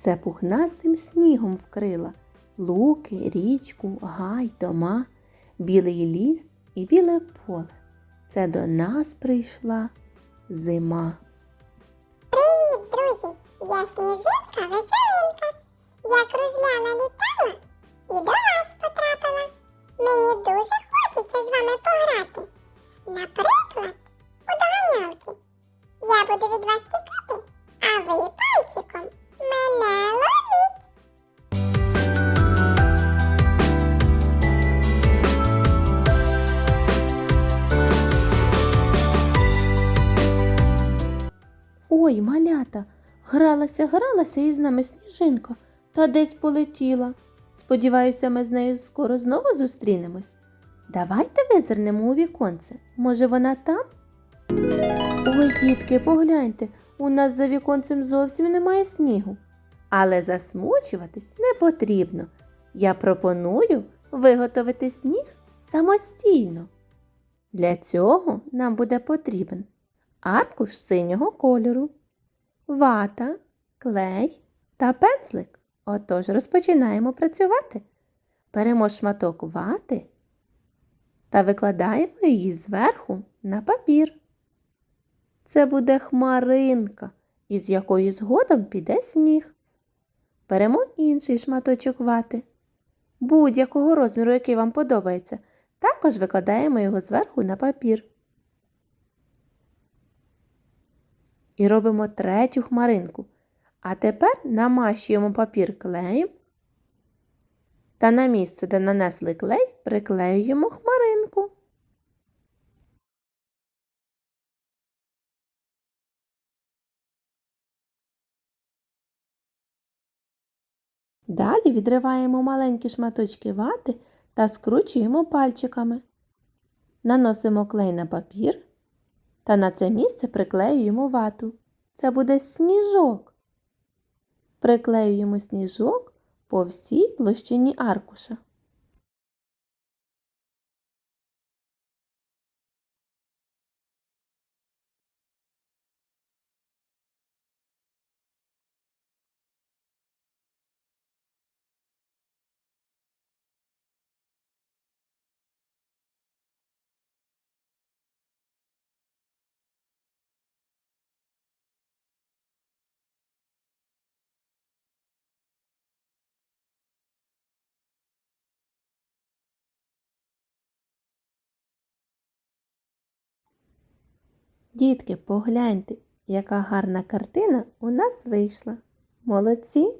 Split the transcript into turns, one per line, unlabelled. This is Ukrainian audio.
все пухнастим снігом вкрила. Луки, річку, гай, дома, білий ліс і біле поле. Це до нас прийшла зима.
Привіт, друзі! Я сніжинка веселинка. Як розляна літала і до вас потрапила. Мені дуже хочеться з вами пограти. Наприклад,
Ой, малята, гралася, гралася із нами сніжинка та десь полетіла. Сподіваюся, ми з нею скоро знову зустрінемось. Давайте визирнемо у віконце. Може, вона там? Ой, дітки, погляньте, у нас за віконцем зовсім немає снігу. Але засмучуватись не потрібно. Я пропоную виготовити сніг самостійно. Для цього нам буде потрібен аркуш синього кольору, вата, клей та пензлик. Отож, розпочинаємо працювати. Беремо шматок вати та викладаємо її зверху на папір. Це буде хмаринка, із якої згодом піде сніг. Беремо інший шматочок вати, будь-якого розміру, який вам подобається. Також викладаємо його зверху на папір. І робимо третю хмаринку. А тепер намащуємо папір клеєм та на місце, де нанесли клей, приклеюємо хмаринку. Далі відриваємо маленькі шматочки вати та скручуємо пальчиками. Наносимо клей на папір та на це місце приклеюємо вату. Це буде сніжок. Приклеюємо сніжок по всій площині аркуша. Дітки, погляньте, яка гарна картина у нас вийшла. Молодці!